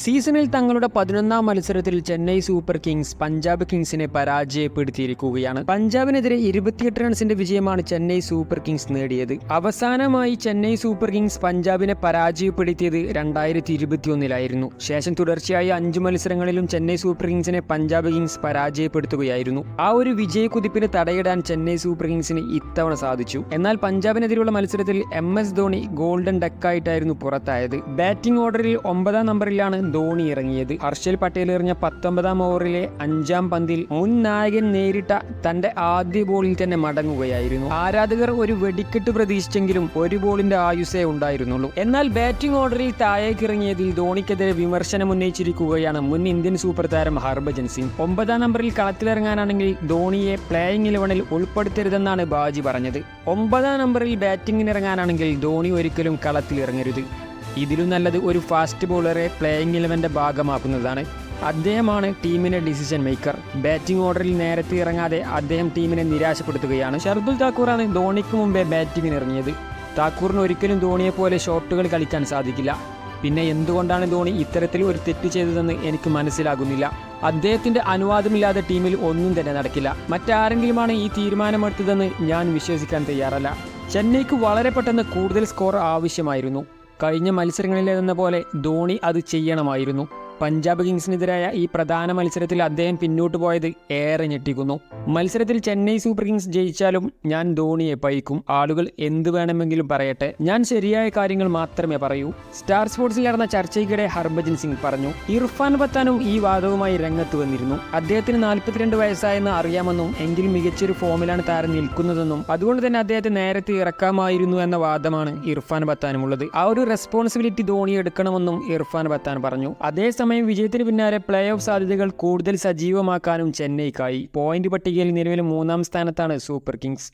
സീസണിൽ തങ്ങളുടെ പതിനൊന്നാം മത്സരത്തിൽ ചെന്നൈ സൂപ്പർ കിങ്സ് പഞ്ചാബ് കിങ്സിനെ പരാജയപ്പെടുത്തിയിരിക്കുകയാണ്. പഞ്ചാബിനെതിരെ ഇരുപത്തിയെട്ട് റൺസിന്റെ വിജയമാണ് ചെന്നൈ സൂപ്പർ കിങ്സ് നേടിയത്. അവസാനമായി ചെന്നൈ സൂപ്പർ കിങ്സ് പഞ്ചാബിനെ പരാജയപ്പെടുത്തിയത് രണ്ടായിരത്തി ഇരുപത്തിയൊന്നിലായിരുന്നു ശേഷം തുടർച്ചയായ അഞ്ച് മത്സരങ്ങളിലും ചെന്നൈ സൂപ്പർ കിങ്സിനെ പഞ്ചാബ് കിങ്സ് പരാജയപ്പെടുത്തുകയായിരുന്നു. ആ ഒരു വിജയക്കുതിപ്പിന് തടയിടാൻ ചെന്നൈ സൂപ്പർ കിങ്സിന് ഇത്തവണ സാധിച്ചു. എന്നാൽ പഞ്ചാബിനെതിരെയുള്ള മത്സരത്തിൽ എം എസ് ധോണി ഗോൾഡൻ ഡക്കായിട്ടായിരുന്നു പുറത്തായത്. ബാറ്റിംഗ് ഓർഡറിൽ ഒമ്പതാം നമ്പറിലാണ് ധോണി ഇറങ്ങിയത് ഹർഷൽ പട്ടേൽ എറിഞ്ഞ പത്തൊമ്പതാം ഓവറിലെ അഞ്ചാം പന്തിൽ മുൻ നായകൻ നേരിട്ട തന്റെ ആദ്യ ബോളിൽ തന്നെ മടങ്ങുകയായിരുന്നു. ആരാധകർ ഒരു വെടിക്കെട്ട് പ്രതീക്ഷിച്ചെങ്കിലും ഒരു ബോളിന്റെ ആയുസേ ഉണ്ടായിരുന്നുള്ളൂ. എന്നാൽ ബാറ്റിംഗ് ഓർഡറിൽ താഴേക്കിറങ്ങിയതിൽ ധോണിക്കെതിരെ വിമർശനം ഉന്നയിച്ചിരിക്കുകയാണ് മുൻ ഇന്ത്യൻ സൂപ്പർ താരം ഹർഭജൻ സിംഗ്. ഒമ്പതാം നമ്പറിൽ കളത്തിലിറങ്ങാനാണെങ്കിൽ ധോണിയെ പ്ലേയിങ് ഇലവനിൽ ഉൾപ്പെടുത്തരുതെന്നാണ് ബാജി പറഞ്ഞത്. ഒമ്പതാം നമ്പറിൽ ബാറ്റിംഗിനിറങ്ങാനാണെങ്കിൽ ധോണി ഒരിക്കലും കളത്തിലിറങ്ങരുത്. ഇതിലും നല്ലത് ഒരു ഫാസ്റ്റ് ബോളറെ പ്ലേയിങ് ഇലവന്റെ ഭാഗമാക്കുന്നതാണ്. അദ്ദേഹമാണ് ടീമിന്റെ ഡിസിഷൻ മേക്കർ ബാറ്റിംഗ് ഓർഡറിൽ നേരത്തെ ഇറങ്ങാതെ അദ്ദേഹം ടീമിനെ നിരാശപ്പെടുത്തുകയാണ്. ഷർദുൽ താക്കൂറാണ് ധോണിക്ക് മുമ്പേ ബാറ്റിങ്ങിന് ഇറങ്ങിയത്. താക്കൂറിന് ഒരിക്കലും ധോണിയെപ്പോലെ ഷോട്ടുകൾ കളിക്കാൻ സാധിക്കില്ല. പിന്നെ എന്തുകൊണ്ടാണ് ധോണി ഇത്തരത്തിൽ ഒരു തെറ്റ് ചെയ്തതെന്ന് എനിക്ക് മനസ്സിലാകുന്നില്ല. അദ്ദേഹത്തിന്റെ അനുവാദമില്ലാതെ ടീമിൽ ഒന്നും തന്നെ നടക്കില്ല. മറ്റാരെങ്കിലുമാണ് ഈ തീരുമാനമെടുത്തതെന്ന് ഞാൻ വിശ്വസിക്കാൻ തയ്യാറല്ല. ചെന്നൈക്ക് വളരെ പെട്ടെന്ന് കൂടുതൽ സ്കോർ ആവശ്യമായിരുന്നു. കഴിഞ്ഞ മത്സരങ്ങളിലെന്ന പോലെ ധോണി അത് ചെയ്യണമായിരുന്നു. പഞ്ചാബ് കിങ്സിനെതിരായ ഈ പ്രധാന മത്സരത്തിൽ അദ്ദേഹം പിന്നോട്ട് പോയത് ഏറെ ഞെട്ടിക്കുന്നു. മത്സരത്തിൽ ചെന്നൈ സൂപ്പർ കിങ്സ് ജയിച്ചാലും ഞാൻ ധോണിയെ പഴിക്കും. ആളുകൾ എന്ത് വേണമെങ്കിലും പറയട്ടെ. ഞാൻ ശരിയായ കാര്യങ്ങൾ മാത്രമേ പറയൂ. സ്റ്റാർ സ്പോർട്സിൽ നടന്ന ചർച്ചയ്ക്കിടെ ഹർഭജൻ സിംഗ് പറഞ്ഞു ഇർഫാൻ പത്താനും ഈ വാദവുമായി രംഗത്ത് വന്നിരുന്നു. അദ്ദേഹത്തിന് നാൽപ്പത്തിരണ്ട് വയസ്സായെന്ന് അറിയാമെന്നും എങ്കിലും മികച്ചൊരു ഫോമിലാണ് താരം നിൽക്കുന്നതെന്നും. അതുകൊണ്ട് തന്നെ അദ്ദേഹത്തെ നേരത്തെ ഇറക്കാമായിരുന്നു എന്ന വാദമാണ് ഇർഫാൻ പത്താനുമുള്ളത്. ആ ഒരു റെസ്പോൺസിബിലിറ്റി ധോണി എടുക്കണമെന്നും ഇർഫാൻ പത്താൻ പറഞ്ഞു. അതേസമയം വിജയത്തിന് പിന്നാലെ പ്ലേ ഓഫ് സാധ്യതകൾ കൂടുതൽ സജീവമാക്കാനും ചെന്നൈക്കായി. പോയിന്റ് പട്ടികയിൽ നിലവിൽ മൂന്നാം സ്ഥാനത്താണ് സൂപ്പർ കിങ്സ്.